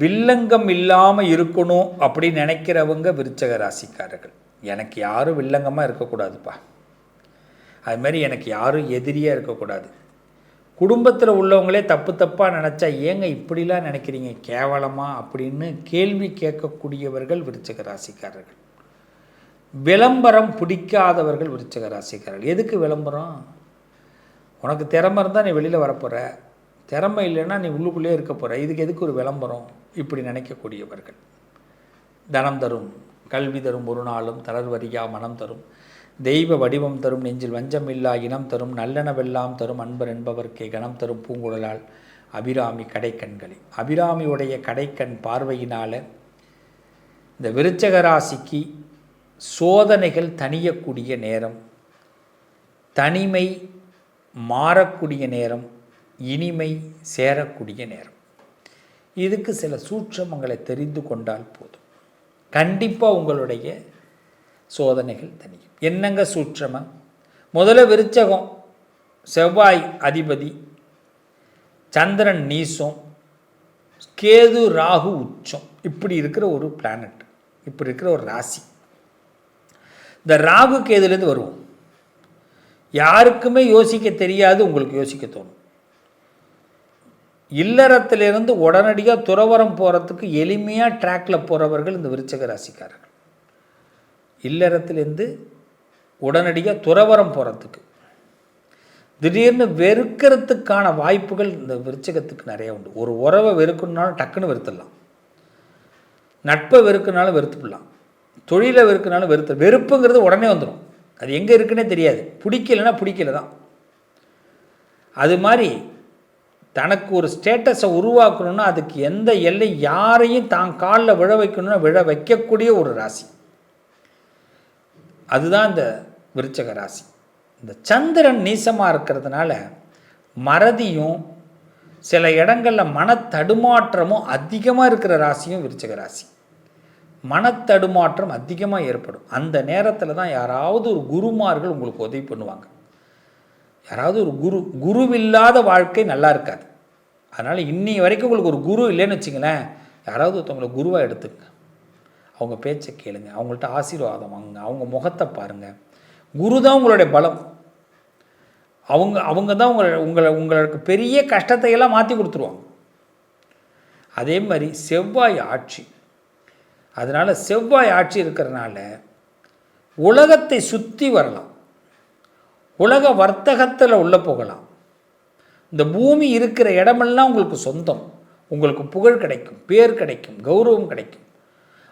வில்லங்கம் இல்லாமல் இருக்கணும் அப்படின்னு நினைக்கிறவங்க விருச்சக ராசிக்காரர்கள் எனக்கு யாரும் வில்லங்கமாக இருக்கக்கூடாதுப்பா. அதுமாரி எனக்கு யாரும் எதிரியாக இருக்கக்கூடாது. குடும்பத்தில் உள்ளவங்களே தப்பு தப்பாக நினச்சா ஏங்க இப்படிலாம் நினைக்கிறீங்க? கேவலமாக அப்படின்னு கேள்வி கேட்கக்கூடியவர்கள் விருச்சக ராசிக்காரர்கள் விளம்பரம் பிடிக்காதவர்கள் விருச்சக ராசிக்காரர்கள் எதுக்கு விளம்பரம்? உனக்கு திறமை இருந்தால் நீ வெளியில் வரப்போகிற திறமை இல்லைன்னா நீ உள்ளுக்குள்ளேயே இருக்க போகிற இதுக்கு எதுக்கு ஒரு விளம்பரம்? இப்படி நினைக்கக்கூடியவர்கள். தனம் தரும் கல்வி தரும் ஒரு நாளும் தளர்வரியா மனம் தரும். தெய்வ வடிவம் தரும் நெஞ்சில் வஞ்சம் இல்லா இனம் தரும் நல்லெனவெல்லாம் தரும் அன்பர் என்பவர்க்கே கணம் தரும் பூங்குழலால் அபிராமி கடைக்கண்களே. அபிராமியுடைய கடைக்கண் பார்வையினால் இந்த விருச்சக ராசிக்கு சோதனைகள் தணியக்கூடிய நேரம் தனிமை மாறக்கூடிய நேரம் இனிமை சேரக்கூடிய நேரம். இதுக்கு சில சூட்சமங்களை தெரிந்து கொண்டால் போதும். கண்டிப்பாக உங்களுடைய சோதனைகள் தனியும் என்னங்க சூட்சமம்? முதல்ல விருச்சகம் செவ்வாய் அதிபதி சந்திரன் நீசம் கேது ராகு உச்சம். இப்படி இருக்கிற ஒரு பிளானட் இப்படி இருக்கிற ஒரு ராசி. இந்த ராகு கேதுலேருந்து வருவோம். யாருக்குமே யோசிக்க தெரியாது உங்களுக்கு யோசிக்க தோணும். இல்லறத்திலிருந்து உடனடியாக துறவரம் போகிறதுக்கு எளிமையாக ட்ராக்கில் போகிறவர்கள் இந்த விருச்சக ராசிக்காரர்கள். இல்லறத்திலேருந்து உடனடியாக துறவரம் போகிறதுக்கு திடீர்னு வெறுக்கிறதுக்கான வாய்ப்புகள் இந்த விருச்சகத்துக்கு நிறைய உண்டு. ஒரு உறவை வெறுக்கணுனாலும் டக்குன்னு வெறுத்துடலாம். நட்பை வெறுக்கனாலும் வெறுத்துடலாம். தொழிலை வெறுக்கனாலும் வெறுத்து வெறுப்புங்கிறது உடனே வந்துடும் அது எங்கே இருக்குன்னே தெரியாது. பிடிக்கலைன்னா பிடிக்கல தான். அது மாதிரி தனக்கு ஒரு ஸ்டேட்டஸை உருவாக்கணும்னா அதுக்கு எந்த எல்லை யாரையும் தான் காலில் விழ வைக்கணும்னா விழ வைக்கக்கூடிய ஒரு ராசி. அதுதான் இந்த விருச்சக ராசி. இந்த சந்திரன் நீசமாக இருக்கிறதுனால மறதியும் சில இடங்களில் மனத்தடுமாற்றமும் அதிகமாக இருக்கிற ராசியும் விருச்சக ராசி. மனத்தடுமாற்றம் அதிகமாக ஏற்படும். அந்த நேரத்தில் தான் யாராவது ஒரு குருமார்கள் உங்களுக்கு உதவி பண்ணுவாங்க. யாராவது ஒரு குரு குருவில்லாத வாழ்க்கை நல்லா இருக்காது. அதனால் இன்னி வரைக்கும் உங்களுக்கு ஒரு குரு இல்லைன்னு வச்சிங்களேன் யாராவது ஒருத்தவங்களை குருவாக எடுத்துங்க. அவங்க பேச்சை கேளுங்க அவங்கள்ட்ட ஆசீர்வாதம் வாங்குங்க அவங்க முகத்தை பாருங்கள் குரு தான் உங்களுடைய பலம். அவங்க அவங்க தான் உங்களை உங்களை உங்களுக்கு பெரிய கஷ்டத்தை எல்லாம் மாற்றி கொடுத்துருவாங்க. அதே மாதிரி செவ்வாய் ஆட்சி. அதனால் செவ்வாய் ஆட்சி இருக்கிறனால உலகத்தை சுற்றி வரலாம். உலக வர்த்தகத்தில் உள்ளே போகலாம் இந்த பூமி இருக்கிற இடமெல்லாம் உங்களுக்கு சொந்தம். உங்களுக்கு புகழ் கிடைக்கும் பேர் கிடைக்கும் கௌரவம் கிடைக்கும்.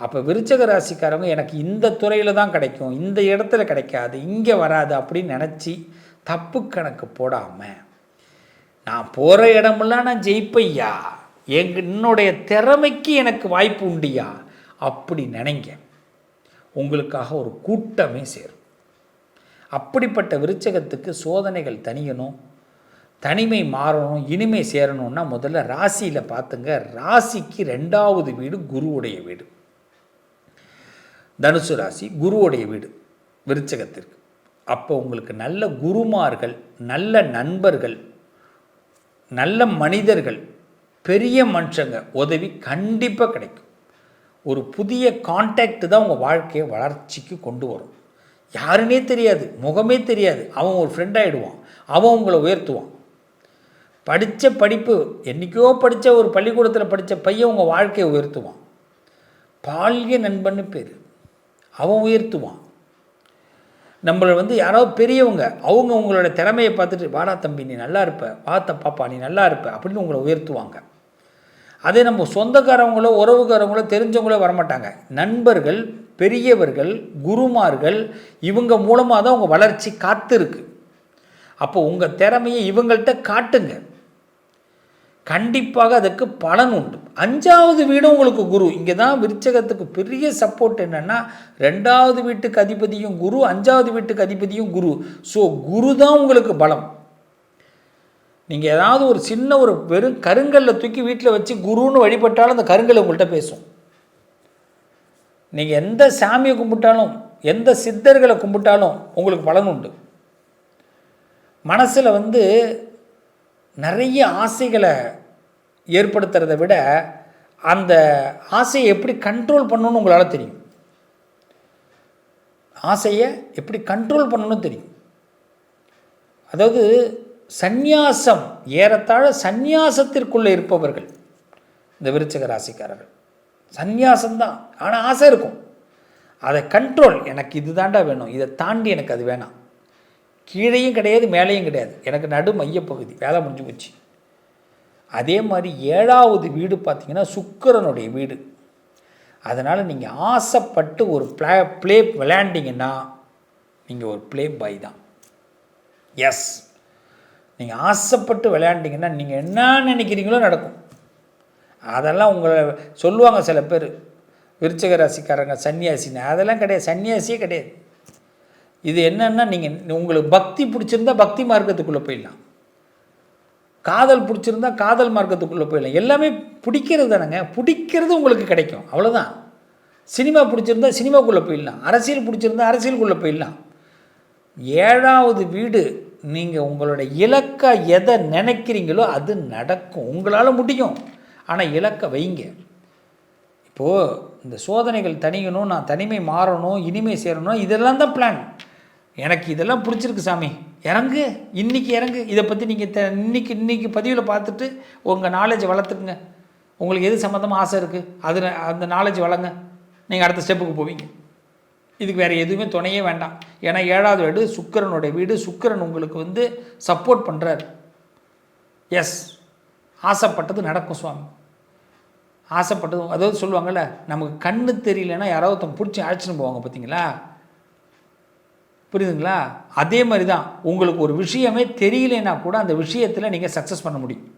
அப்போ விருச்சக ராசிக்காரங்க எனக்கு இந்த துறையில் தான் கிடைக்கும் இந்த இடத்துல கிடைக்காது இங்கே வராது அப்படின்னு நினச்சி தப்பு கணக்கு போடாமல் நான் போகிற இடமெல்லாம் நான் ஜெயிப்பையா? எங்க என்னுடைய திறமைக்கு எனக்கு வாய்ப்பு உண்டியா? அப்படி நினைங்க. உங்களுக்காக ஒரு கூட்டமே சேரும். அப்படிப்பட்ட விருச்சகத்துக்கு சோதனைகள் தணியணும் தனிமை மாறணும் இனிமை சேரணும்னா முதல்ல ராசியில் பார்த்துங்க. ராசிக்கு ரெண்டாவது வீடு குருவுடைய வீடு. தனுசு ராசி குருவுடைய வீடு விருச்சகத்திற்கு. அப்போ உங்களுக்கு நல்ல குருமார்கள் நல்ல நண்பர்கள் நல்ல மனிதர்கள் பெரிய மனுஷங்க உதவி கண்டிப்பாக கிடைக்கும். ஒரு புதிய கான்டாக்ட் தான் உங்கள் வாழ்க்கையை வளர்ச்சிக்கு கொண்டு வரும். யாருன்னே தெரியாது முகமே தெரியாது. அவன் ஒரு ஃப்ரெண்ட் ஆகிடுவான் அவன் உங்களை உயர்த்துவான். படித்த படிப்பு என்றைக்கோ படித்த ஒரு பள்ளிக்கூடத்தில் படித்த பையன் உங்கள் வாழ்க்கையை உயர்த்துவான். பால்ய நண்பன்னு பேர். அவன் உயர்த்துவான். நம்மளை வந்து யாராவது பெரியவங்க அவங்க உங்களோட திறமையை பார்த்துட்டு வாடா தம்பி நீ நல்லா இருப்ப. வாத்த பாப்பா நீ நல்லா இருப்ப. அப்படின்னு உங்களை உயர்த்துவாங்க. அதே நம்ம சொந்தக்காரவங்களோ உறவுக்காரவங்களோ தெரிஞ்சவங்களோ வரமாட்டாங்க. நண்பர்கள் பெரியவர்கள் குருமார்கள் இவங்க மூலமாக தான் உங்கள் வளர்ச்சி காத்திருக்கு. அப்போ உங்கள் திறமையை இவங்கள்ட்ட காட்டுங்க. கண்டிப்பாக அதுக்கு பலன் உண்டு. அஞ்சாவது வீடும் உங்களுக்கு குரு. இங்கே தான் விருச்சகத்துக்கு பெரிய சப்போர்ட் என்னென்னா ரெண்டாவது வீட்டுக்கு அதிபதியும் குரு அஞ்சாவது வீட்டுக்கு அதிபதியும் குரு. ஸோ குரு தான் உங்களுக்கு பலம். நீங்கள் ஏதாவது ஒரு சின்ன ஒரு வெறும் கருங்கல்ல தூக்கி வீட்டில் வச்சு குருன்னு வழிபட்டாலும் அந்த கருங்கல் உங்கள்கிட்ட பேசும். நீங்கள் எந்த சாமியை கும்பிட்டாலும் எந்த சித்தர்களை கும்பிட்டாலும் உங்களுக்கு பலன் உண்டு. மனசில் வந்து நிறைய ஆசைகளை ஏற்படுத்துறதை விட அந்த ஆசையை எப்படி கண்ட்ரோல் பண்ணணும்னு உங்களால் தெரியும். ஆசையை எப்படி கண்ட்ரோல் பண்ணணும்னு தெரியும். அதாவது சந்நியாசம் ஏறத்தாழ சந்நியாசத்திற்குள்ளே இருப்பவர்கள் இந்த விருச்சக ராசிக்காரர்கள். சந்நியாசம்தான். ஆனால் ஆசை இருக்கும். அதை கண்ட்ரோல் எனக்கு இது தாண்டா வேணும். இதை தாண்டி எனக்கு அது வேணாம். கீழேயும் கிடையாது மேலேயும் கிடையாது. எனக்கு நடு மையப்பகுதி வேலை முடிஞ்சு போச்சு. அதே மாதிரி ஏழாவது வீடு பார்த்திங்கன்னா சுக்கிரனுடைய வீடு. அதனால் நீங்கள் ஆசைப்பட்டு ஒரு ப்ளே ப்ளே விளையாண்டிங்கன்னா நீங்கள் ஒரு ப்ளே பாய் தான். எஸ் நீங்கள் ஆசைப்பட்டு விளையாண்டிங்கன்னா நீங்கள் என்ன நினைக்கிறீங்களோ நடக்கும். அதெல்லாம் உங்களை சொல்லுவாங்க சில பேர். விருச்சக ராசிக்காரங்க சன்னியாசின்னு அதெல்லாம் கிடையாது. சன்னியாசியே கிடையாது. இது என்னென்னா நீங்கள் உங்களுக்கு பக்தி பிடிச்சிருந்தா பக்தி மார்க்கத்துக்குள்ளே போயிடலாம். காதல் பிடிச்சிருந்தா காதல் மார்க்கத்துக்குள்ளே போயிடலாம். எல்லாமே பிடிக்கிறது தானேங்க. பிடிக்கிறது உங்களுக்கு கிடைக்கும். அவ்வளோதான் சினிமா பிடிச்சிருந்தா சினிமாக்குள்ளே போயிடலாம். அரசியல் பிடிச்சிருந்தா அரசியலுக்குள்ளே போயிடலாம். ஏழாவது வீடு நீங்கள் உங்களோட இலக்கை எதை நினைக்கிறீங்களோ அது நடக்கும். உங்களால் முடியும். ஆனால் இலக்கை வைங்க. இப்போது இந்த சோதனைகள் தணியணும் நான் தனிமை மாறணும் இனிமை சேரணும் இதெல்லாம் தான் பிளான் எனக்கு இதெல்லாம் பிடிச்சிருக்கு சாமி. இறங்கு. இன்றைக்கி இறங்கு. இதை பற்றி நீங்கள் த இன்னைக்கு இன்றைக்கி பதிவில் பார்த்துட்டு உங்கள் நாலேஜ் வளர்த்துக்குங்க. உங்களுக்கு எது சம்மந்தமாக ஆசை இருக்குது அது அந்த நாலேஜ் வளங்க நீங்கள் அடுத்த ஸ்டெப்புக்கு போவீங்க. இதுக்கு வேறு எதுவுமே துணையே வேண்டாம். ஏன்னா ஏழாவது வீடு சுக்கிரனுடைய வீடு. சுக்கிரன் உங்களுக்கு வந்து சப்போர்ட் பண்ணுறார் எஸ் ஆசைப்பட்டது நடக்கும் சுவாமி. ஆசைப்பட்டது. அதாவது சொல்லுவாங்கள்ல நமக்கு கண்ணு தெரியலன்னா யாராவது ஒருத்தன் பிடிச்சி அழைச்சின்னு போவாங்க பார்த்தீங்களா புரியுதுங்களா? அதே மாதிரி தான் உங்களுக்கு ஒரு விஷயமே தெரியலனா கூட அந்த விஷயத்தில் நீங்கள் சக்ஸஸ் பண்ண முடியும்.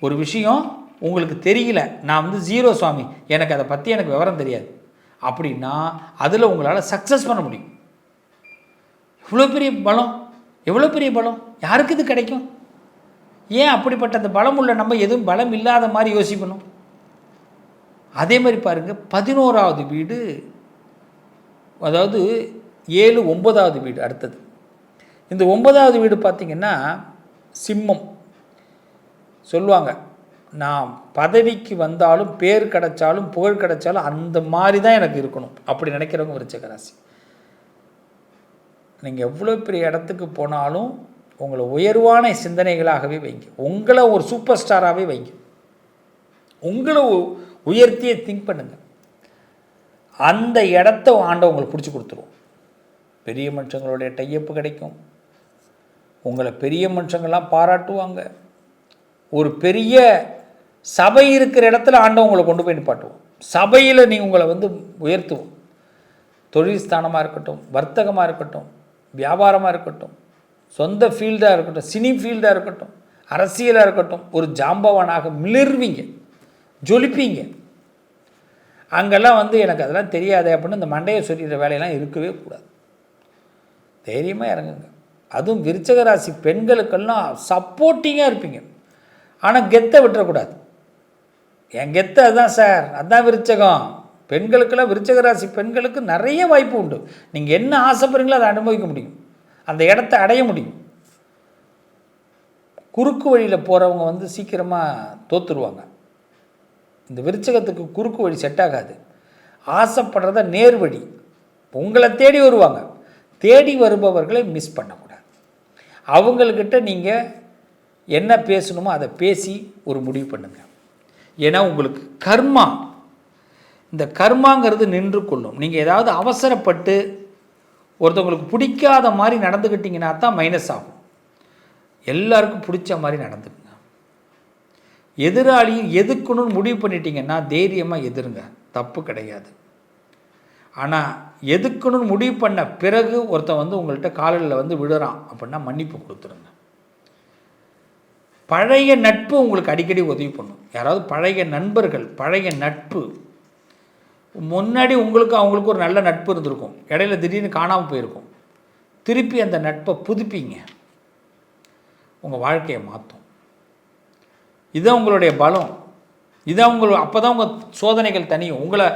ஒரு விஷயம் உங்களுக்கு தெரியல. நான் வந்து ஜீரோ சுவாமி. எனக்கு அதை பற்றி எனக்கு விவரம் தெரியாது. அப்படின்னா அதில் உங்களால் சக்ஸஸ் பண்ண முடியும். இவ்வளோ பெரிய பலம் எவ்வளோ பெரிய பலம்? யாருக்கு இது கிடைக்கும்? ஏன் அப்படிப்பட்ட அந்த பலம் உள்ள நம்ம எதுவும் பலம் இல்லாத மாதிரி யோசிக்கணும்? அதே மாதிரி பாருங்கள் பதினோராவது வீடு அதாவது ஏழு ஒன்பதாவது வீடு அடுத்தது. இந்த ஒன்பதாவது வீடு பார்த்திங்கன்னா சிம்மம். சொல்லுவாங்க நான் பதவிக்கு வந்தாலும் பேர் கிடைச்சாலும் புகழ் கிடைச்சாலும் அந்த மாதிரி தான் எனக்கு இருக்கணும். அப்படி நினைக்கிறவங்க விருச்சக ராசி. நீங்கள் எவ்வளோ பெரிய இடத்துக்கு போனாலும் உங்களை உயர்வான சிந்தனைகளாகவே வைங்க. உங்களை ஒரு சூப்பர் ஸ்டாராகவே வைங்க. உங்களை உயர்த்தியே திங்க் பண்ணுங்கள் அந்த இடத்த ஆண்டவங்களுக்கு பிடிச்சி கொடுத்துருவோம் பெரிய மனுஷங்களுடைய டையப்பு கிடைக்கும். உங்களை பெரிய மனுஷங்கள்லாம் பாராட்டுவாங்க. ஒரு பெரிய சபை இருக்கிற இடத்துல ஆண்டவங்களை கொண்டு போய் நிப்பாட்டுவோம். சபையில் நீ உங்களை வந்து உயர்த்துவோம். தொழில் ஸ்தானமாக இருக்கட்டும் வர்த்தகமாக இருக்கட்டும் வியாபாரமாக இருக்கட்டும் சொந்த ஃபீல்டாக இருக்கட்டும் சினி ஃபீல்டாக இருக்கட்டும் அரசியலாக இருக்கட்டும் ஒரு ஜாம்பவனாக மிளர்வீங்க ஜொலிப்பீங்க. அங்கெல்லாம் வந்து எனக்கு அதெல்லாம் தெரியாது அப்படின்னு இந்த மண்டையை சொல்லிடுற வேலையெல்லாம் இருக்கவே கூடாது. தைரியமாக இறங்குங்க. அதுவும் விருச்சக ராசி பெண்களுக்கெல்லாம் சப்போர்ட்டிங்காக இருப்பீங்க. ஆனால் கெத்தை விட்டுறக்கூடாது. என் கெத்து அதுதான் சார் அதுதான் விருச்சகம். பெண்களுக்கெல்லாம் விருச்சக ராசி பெண்களுக்கு நிறைய வாய்ப்பு உண்டு. நீங்கள் என்ன ஆசைப்படுறீங்களோ அதை அனுபவிக்க முடியும். அந்த இடத்த அடைய முடியும். குறுக்கு வழியில் போகிறவங்க வந்து சீக்கிரமாக தோற்றுருவாங்க இந்த விருச்சகத்துக்கு குறுக்கு வழி செட் ஆகாது. ஆசைப்படுறத நேர் வழி உங்களை தேடி வருவாங்க. தேடி வருபவர்களை மிஸ் பண்ணக்கூடாது. அவங்கக்கிட்ட நீங்கள் என்ன பேசணுமோ அதை பேசி ஒரு முடிவு பண்ணுங்கள் ஏன்னா உங்களுக்கு கர்மா. இந்த கர்மாங்கிறது நின்று கொள்ளும். நீங்கள் ஏதாவது அவசரப்பட்டு ஒருத்தவங்களுக்கு பிடிக்காத மாதிரி நடந்துக்கிட்டிங்கன்னா தான் மைனஸ் ஆகும். எல்லாருக்கும் பிடிச்ச மாதிரி நடந்துக்குங்க. எதிராளியும் எதுக்கணும்னு முடிவு பண்ணிட்டீங்கன்னா தைரியமாக எதிருங்க. தப்பு கிடையாது. ஆனால் எதுக்கணும்னு முடிவு பண்ண பிறகு ஒருத்தன் வந்து உங்கள்கிட்ட காலில் வந்து விழுறான் அப்படின்னா மன்னிப்பு கொடுத்துருங்க. பழைய நட்பு உங்களுக்கு அடிக்கடி உதவி பண்ணும். யாராவது பழைய நண்பர்கள் பழைய நட்பு. முன்னாடி உங்களுக்கு அவங்களுக்கு ஒரு நல்ல நட்பு இருந்திருக்கும். இடையில திடீர்னு காணாமல் போயிருக்கும். திருப்பி அந்த நட்பை புதுப்பிங்க. உங்கள் வாழ்க்கையை மாற்றும். இதுதான் உங்களுடைய பலம். இதான் உங்கள் அப்போ தான் உங்கள் சோதனைகள் தனியும். உங்களை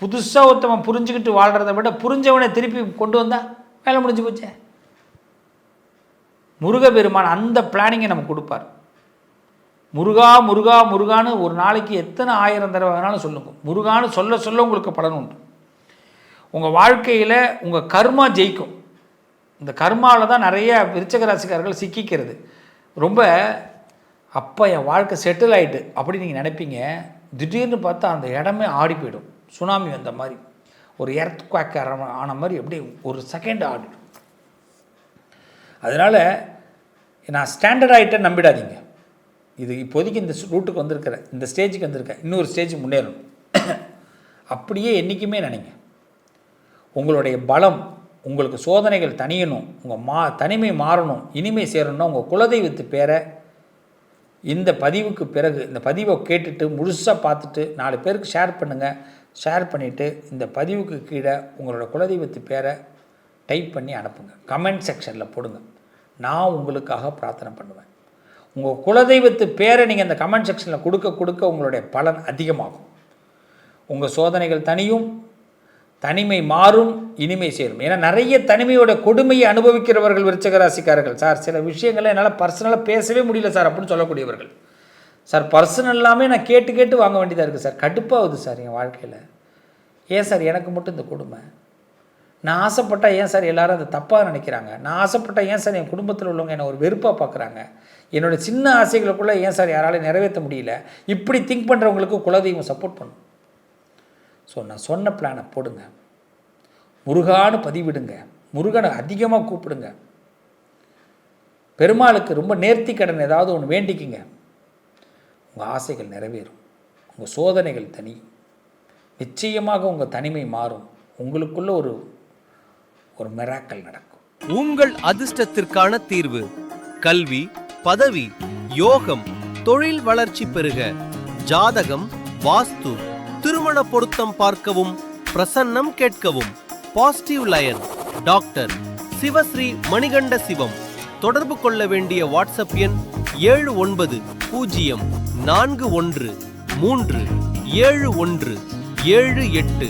புதுசாக ஒருத்தவன் புரிஞ்சுக்கிட்டு வாழ்கிறத விட புரிஞ்சவனை திருப்பி கொண்டு வந்தால் வேலை முடிஞ்சு போச்சே? முருகப்பெருமான் அந்த பிளானிங்கை நம்ம கொடுப்பார். முருகா முருகா முருகான்னு ஒரு நாளைக்கு எத்தனை ஆயிரம் தடவை வேணாலும் சொல்லுங்க. முருகான்னு சொல்ல சொல்ல உங்களுக்கு பலன் உண்டு. உங்கள் வாழ்க்கையில் உங்கள் கர்மா ஜெயிக்கும். இந்த கர்மாவில் தான் நிறைய விருச்சக ராசிக்காரர்கள் சிக்கிக்கிறது. ரொம்ப அப்போ என் வாழ்க்கை செட்டில் ஆகிட்டு அப்படி நீங்கள் நினைப்பீங்க. திடீர்னு பார்த்தா அந்த இடமே ஆடி போயிடும். சுனாமி வந்த மாதிரி. ஒரு எர்த் குவாக் ஆன மாதிரி எப்படி ஒரு செகண்ட் ஆடிடும் அதனால் நான் ஸ்டாண்டர்ட் ஆகிட்டேன் நம்பிடாதீங்க. இது இப்போதைக்கு இந்த ரூட்டுக்கு வந்திருக்கிறேன் இந்த ஸ்டேஜுக்கு வந்திருக்கேன் இன்னொரு ஸ்டேஜ் முன்னேறணும். அப்படியே என்றைக்குமே நினைங்க. உங்களுடைய பலம் உங்களுக்கு சோதனைகள் தணியணும் உங்கள் மா தனிமை மாறணும் இனிமை சேரணும்னா உங்கள் குலதெய்வத்து பேரை இந்த பதிவுக்கு பிறகு இந்த பதிவை கேட்டுட்டு முழுசாக பார்த்துட்டு நாலு பேருக்கு ஷேர் பண்ணுங்கள் ஷேர் பண்ணிவிட்டு இந்த பதிவுக்கு கீழே உங்களோட குலதெய்வத்து பேரை டைப் பண்ணி அனுப்புங்க. கமெண்ட் செக்ஷனில் போடுங்க. நான் உங்களுக்காக பிரார்த்தனை பண்ணுவேன். உங்கள் குலதெய்வத்து பேரை நீங்கள் இந்த கமெண்ட் செக்ஷனில் கொடுக்க கொடுக்க உங்களுடைய பலன் அதிகமாகும். உங்கள் சோதனைகள் தனியும் தனிமை மாறும் இனிமை சேரும். ஏன்னா நிறைய தனிமையோட கொடுமையை அனுபவிக்கிறவர்கள் விருச்சகராசிக்காரர்கள். சார் சில விஷயங்களை என்னால் பர்சனலாக பேசவே முடியல சார் அப்படின்னு சொல்லக்கூடியவர்கள். சார் பர்சனல் எல்லாமே நான் கேட்டு கேட்டு வாங்க வேண்டியதாக இருக்குது சார். கடுப்பாகுது சார் என் வாழ்க்கையில். ஏன் சார் எனக்கு மட்டும் இந்த கொடுமை? நான் ஆசைப்பட்டால் ஏன் சார் எல்லாரும் அதை தப்பாக நினைக்கிறாங்க? நான் ஆசைப்பட்டால் ஏன் சார் என் குடும்பத்தில் உள்ளவங்க என்னை ஒரு வெறுப்பாக பார்க்குறாங்க என்னோட சின்ன ஆசைகளுக்குள்ளே ஏன் சார் யாராலையும் நிறைவேற்ற முடியல? இப்படி திங்க் பண்ணுறவங்களுக்கு குலதெய்வம் சப்போர்ட் பண்ணும். ஸோ நான் சொன்ன பிளானை போடுங்க. முருகான்னு பதிவிடுங்க. முருகனை அதிகமாக கூப்பிடுங்க. பெருமாளுக்கு ரொம்ப நேர்த்தி கடன் ஏதாவது ஒன்று வேண்டிக்கிங்க. உங்கள் ஆசைகள் நிறைவேறும். உங்கள் சோதனைகள் தனி. நிச்சயமாக உங்கள் தனிமை மாறும். உங்களுக்குள்ள ஒரு ஒரு மெராக்கல் நடக்கும். உங்கள் அதிர்ஷ்டத்திற்கான தீர்வு கல்வி பதவி யோகம் தொழில் வளர்ச்சி பெருக ஜாதகம் வாஸ்து திருமண பொருத்தம் பார்க்கவும் பிரசன்னம் கேட்கவும். Positive lion doctor Sivasri Manikanda Sivam. தொடர்பு கொள்ள வேண்டிய வாட்ஸ்அப் எண் ஏழு ஒன்பது பூஜ்ஜியம் நான்கு ஒன்று மூன்று ஏழு ஒன்று ஏழு எட்டு.